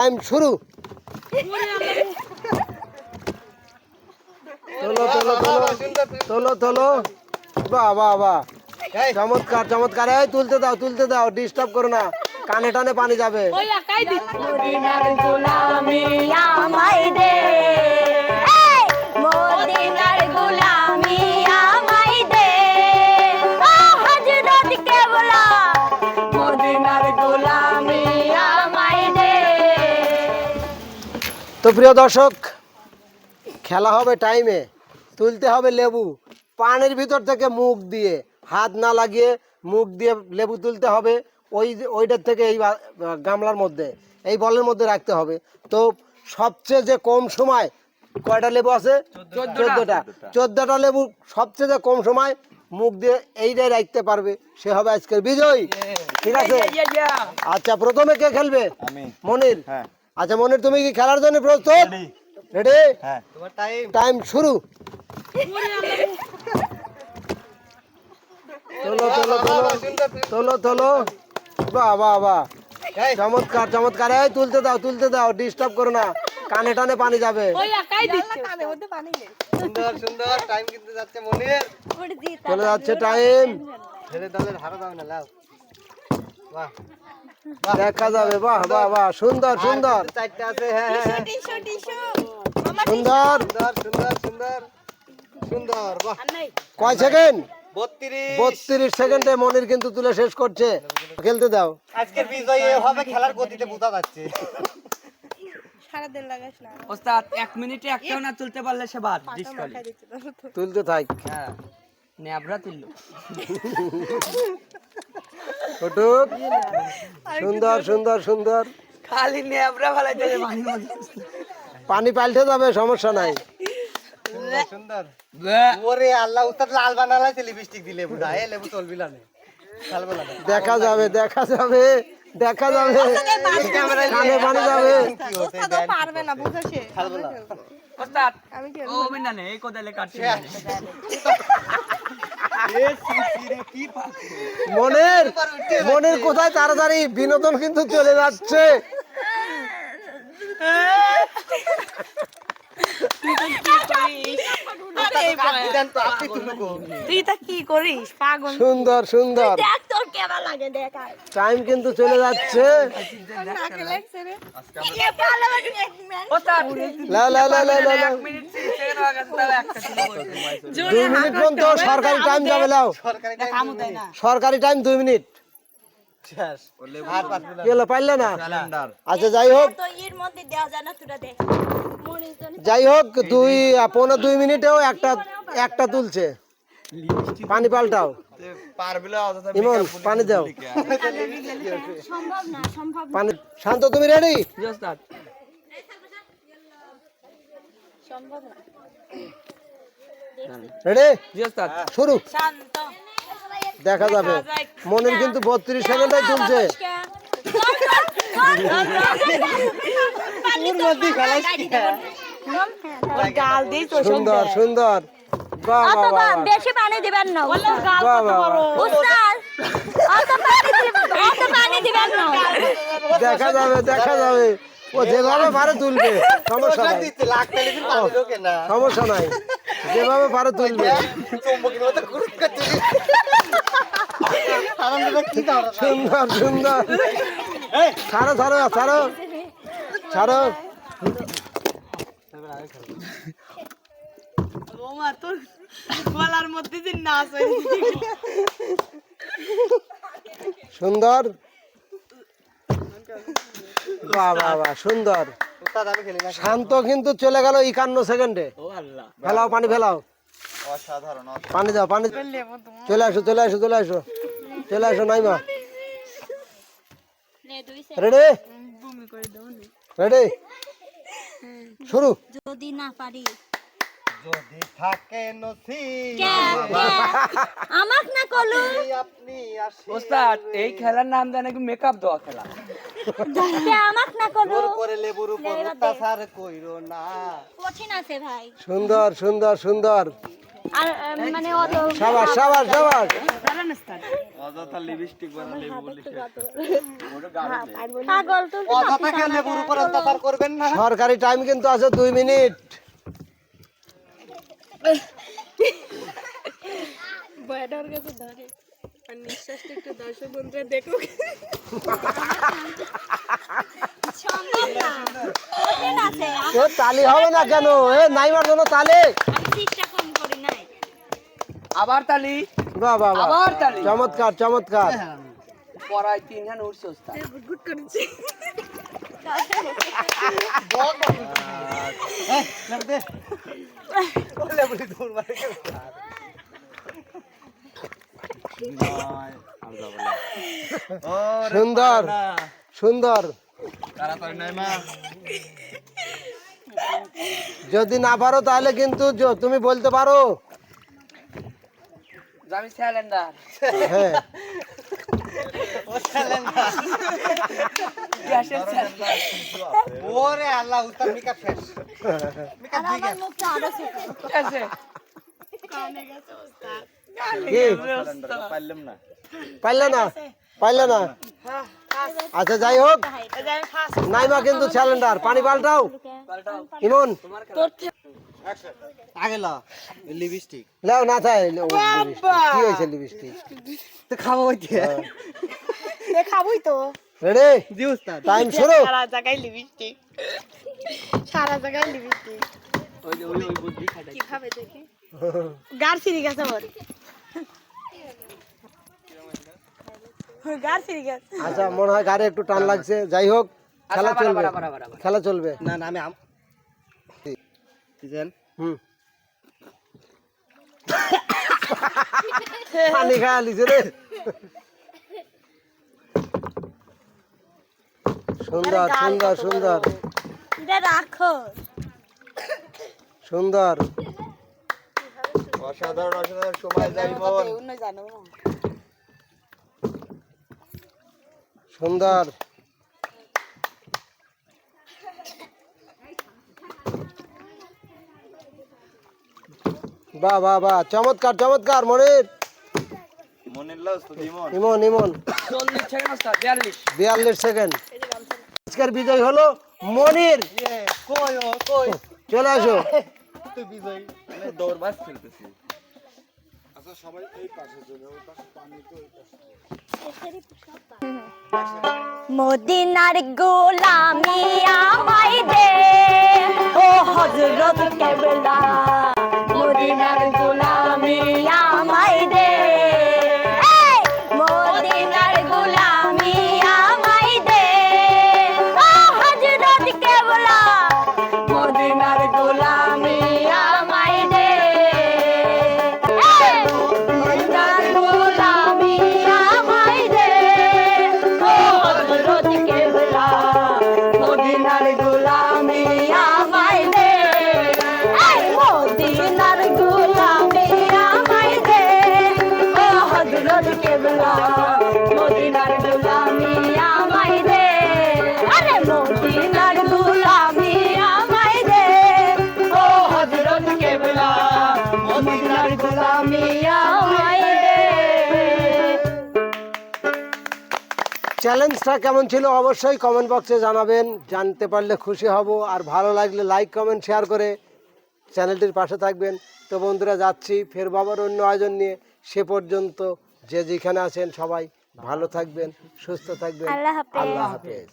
Time শুরু। তোলো তোলো তোলো তোলো তোলো। বাহ বাহ বাহ। চমৎকার চমৎকার। এই তুলতে দাও তুলতে দাও ডিস্টার্ব করো না। কানে টানে পানি যাবে। প্রিয় দর্শক খেলা হবে টাইমে তুলতে হবে লেবু। পানির ভিতর থেকে মুখ দিয়ে হাত না লাগিয়ে মুখ দিয়ে লেবু তুলতে হবে। ওই ওইটার থেকে এই গামলার মধ্যে এই বলের মধ্যে রাখতে হবে। তো সবচেয়ে যে কম সময় কয়টা লেবু আছে? চোদ্দটা। চোদ্দটা। লেবু সবচেয়ে যে কম সময় মুখ দিয়ে এইটাই রাখতে পারবে। সে হবে আজকের বিজয়ী। ঠিক আছে? আচ্ছা প্রথমে কে খেলবে? মনির। হ্যাঁ। আচ্ছা মনির তুমি কি খেলার জন্য প্রস্তুত? রেডি হ্যাঁ। টাইম শুরু। তোলো তোলো তোলো তোলো তোলো। বাহ বাহ বাহ। চমৎকার চমৎকার। এই তুলতে দাও তুলতে দাও। ডিস্টার্ব করো না। কানে টানে পানি যাবে। সুন্দর সুন্দর। টাইম কিন্তু যাচ্ছে মনির। চলে যাচ্ছে টাইম ছেড়ে দলের হারা দাও না লাও। দেখা যাবে বাহ বাহ বাহ। সুন্দর সুন্দর। চারটা আছে। সুন্দর। সুন্দর সুন্দর সুন্দর। সুন্দর বাহ। কয় সেকেন্ড? বত্রিশ। সেকেন্ডে মনির কিন্তু তুলে শেষ করছে। খেলতে দাও। আজকের বিজয়ী হবে খেলার গতিতে বোঝা যাচ্ছে। ওস্তাদ এক মিনিটে একটাও না তুলতে পারলে সে বাদ তুলতে থাক। হ্যাঁ। ন্যাবরা তুললো। ফটুক সুন্দর সুন্দর সুন্দর। খালি দেবে মাঝে মাঝে পানি পাল্টে যাবে সমস্যা নাই। সুন্দর ওরে আল্লাহ উস্তাদ লাল বানালাইছে লিপস্টিক দিলে বুঝা এ লেবু চলবি না। দেখা যাবে দেখা যাবে দেখা যাবে। কানে পানি যাবে। পারবে না বুঝেছে? খেলব না। ওস্তাদ ও এই কোদালে কাটছে। মনের মনের কোথায় তাড়াতাড়ি বিনোদন কিন্তু চলে যাচ্ছে? সুন্দর সুন্দর। টাইম কিন্তু চলে যাচ্ছে। লা লা লা লা লা মিনিট হয়ে। দুই মিনিট পর্যন্ত সরকারি টাইম যাবে লাও সরকারি টাইম দুই মিনিট পারলে না আচ্ছা যাই হোক যাই হোক দুই পনেরো দুই মিনিটেও একটা একটা তুলছে পানি পাল্টাও ইমন পানি দাও সম্ভব না সম্ভব না। পানি শান্ত তুমি রেডি রেডি জি ওস্তাদ। শুরু। শান্ত। দেখা যাবে। মনের কিন্তু বত্রিশ সেকেন্ডে তুলছে। সুন্দর সুন্দর। বেশি পানি দিবেন না। উস্তাদ অত পানি দিবেন না। দেখা যাবে দেখা যাবে। ও যেভাবে পারে তুলবে সমস্যা নাই। সমস্যা নাই। যেভাবে পারে তুলবে। চুম্বকের মতো ঘুরুক করতে আনন্দটা কি দাও সুন্দর সুন্দর। ছাড়ো ছাড়ো ছাড়ো। ছাড়ো। বৌমা তোর গলার মধ্যে যে নাচ সুন্দর। বাহ বাহ বাহ সুন্দর। শান্ত কিন্তু চলে গেল একান্ন সেকেন্ডে। ফেলাও পানি ফেলাও। পানি দাও পানি চলে আসো চলে আসো চলে আসো। চলে আসো নাইমা। রেডি? রেডি? শুরু। যদি না পারি। যদি থাকে নসিব কে? কে? আমাক না কলু? আপনি আসি ওস্তাদ এই খেলার নাম দেয় নাকি মেকআপ দেওয়া খেলা? কে আমাক না কলু? জোর করে লেবুর উপর অত্যাচার কইরো না। কঠিন আছে ভাই। সুন্দর সুন্দর সুন্দর। আর মানে অত সাবাস সাবাস সাবাস। পাগল তো অযথা কেউ লেবুর উপর অত্যাচার করবেন না? সরকারি টাইম কিন্তু আছে দুই মিনিট। কাছে ধরে। আর নিঃশ্বাসটা একটু দর্শক বন্ধুরা এ তালি হবে না কেন? এ নাইমার জন্য তালি। আমি চিটটা কম করি নাই আবার তালি? বাহ বাহ বাহ। আবার তালি? চমৎকার চমৎকার। পড়ায় তিন হান উঠছে ওস্তাদ। গুট করেছে। সুন্দর সুন্দর। যদি না পারো তাহলে কিন্তু তুমি বলতে পারো। যে আমি স্যালেন্ডার। হ্যাঁ। গ্যাসের স্যালেন্ডার। ওরে আল্লাহ শেষ। পারলে না? পারলে না? আচ্ছা যাই হোক। নাইমা কিন্তু স্যালেন্ডার পানি পাল্টাও। ইমন। আগে লিপস্টিক লাও না লিপস্টিক। কি হয়েছে লিপস্টিক তো খাব ওইতে তো। রেডি জি উস্তাদ। টাইম শুরু। সারা জায়গায় লিপস্টিক সারা জায়গায় লিপস্টিক ওই যে ওই ওই বুদ্ধি খাটাই কীভাবে দেখি? গার সিরি গেছে ওর গার সিরি গেছে। আচ্ছা মনে হয় গাড়ি একটু টান লাগছে। যাই হোক খেলা আচ্ছা, চলবে। আবার, আবার। খেলা চলবে। না না আমি আম কিছেন হুম। পানি খাওয়া লিছে রে। সুন্দর সুন্দর সুন্দর। এটা রাখো সুন্দর। অসাধারণ অসাধারণ সময় যাই মন সুন্দর। বাহ বাহ বাহ চমৎকার চমৎকার মনির। ইমন ইমন। বিয়াল্লিশ সেকেন্ড। আজকের বিজয় হলো মনির। কই ও কই? চলে আসো। তুই বিজয়। মদিনার গোলামি আমায় দে। ও হজরত কেবলা মদিনার গোলামি আমায় চ্যালেঞ্জটা কেমন ছিল অবশ্যই কমেন্ট বক্সে জানাবেন। জানতে পারলে খুশি হব। আর ভালো লাগলে লাইক কমেন্ট শেয়ার করে চ্যানেলটির পাশে থাকবেন। তো বন্ধুরা যাচ্ছি ফের বাবার অন্য আয়োজন নিয়ে। সে পর্যন্ত যে যেখানে আছেন সবাই ভালো থাকবেন সুস্থ থাকবেন। আল্লাহ হাফেজ।